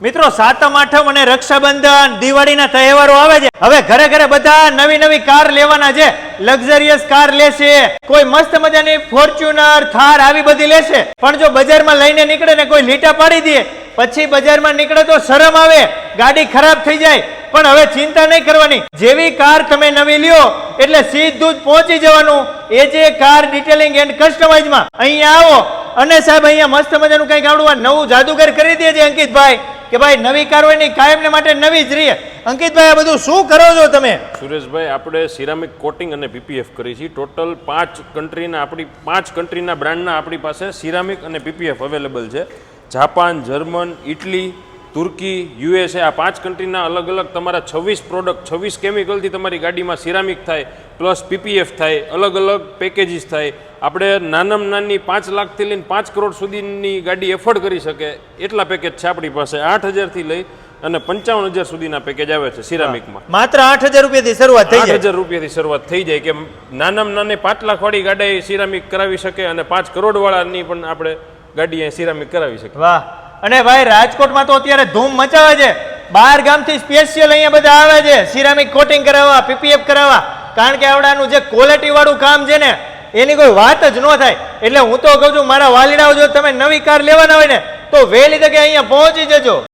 મિત્રો, સાતમ, આઠમ અને રક્ષાબંધન દિવાળીના તહેવારો આવે છે. હવે ઘરે ઘરે બધા નવી નવી કાર લેવાના છે. લક્ઝરિયસ કાર લેશે. કોઈ મસ્ત મજાની ફોર્ચ્યુનર થાર આવી બધી લેશે. પણ જો બજારમાં લઈને નીકળે ને કોઈ લીટા પાડી દે, પછી બજારમાં નીકળે તો શરમ આવે. ગાડી ખરાબ થઈ જાય. પણ હવે ચિંતા નહીં કરવાની. જેવી કાર તમે નવી લ્યો, એટલે સીધું જ પહોંચી જવાનું. એ જે કાર ડિટેલિંગ એન્ડ કસ્ટમાઇઝમાં અહીંયા આવો. અને સાહેબ, અહીંયા મસ્ત મજાનું કંઈક આવડું નવું જાદુગર કરી દેજે અંકિતભાઈ. કે ભાઈ નવી ને કાયમને માટે નવી જ રહીએ અંકિતભાઈ, આ બધું શું કરો છો તમે? સુરેશભાઈ, આપણે સિરામિક કોટિંગ અને પીપીએફ કરી છીએ ટોટલ પાંચ કન્ટ્રીના આપણી પાંચ કન્ટ્રીના બ્રાન્ડના આપણી પાસે સિરામિક અને પીપીએફ અવેલેબલ છે. જાપાન, જર્મન, ઇટલી તુર્કી યુએસએ આ પાંચ કન્ટ્રીના અલગ અલગ તમારા છવ્વીસ પ્રોડક્ટ છવ્વીસ કેમિકલથી તમારી ગાડીમાં સિરામિક થાય પ્લસ પીપીએફ થાય અલગ અલગ પેકેજીસ થાય. આપણે નાનામાં નાની પાંચ લાખથી લઈને પાંચ કરોડ સુધીની ગાડી એફોર્ડ કરી શકે. એટલા પેકેજ છે આપણી પાસે. આઠ હજારથી લઈ અને પંચાવન હજાર સુધીના પેકેજ આવે છે સિરામિકમાં માત્ર આઠ હજાર રૂપિયાથી શરૂઆત થઈ જાય. હજાર રૂપિયાથી શરૂઆત થઈ જાય કે નાનામાં નાની પાંચ લાખ વાળી ગાડી સિરામિક કરાવી શકે અને પાંચ કરોડ વાળાની પણ આપણે ગાડી સિરામિક કરાવી શકે વાહ. અને ભાઈ, રાજકોટમાં તો અત્યારે ધૂમ મચાવે છે. બહાર ગામથી સ્પેશિયલ અહીંયા બધા આવે છે. સિરામિક કોટિંગ કરાવવા પીપીએફ કરાવવા. કારણ કે આવડાનું જે ક્વોલિટી વાળું કામ છે ને, એની કોઈ વાત જ ન થાય. એટલે હું તો કહું છું, મારા વાલીડાઓ જો તમે નવી કાર લેવાના હોય ને, તો વહેલી તકે અહીંયા પહોંચી જજો.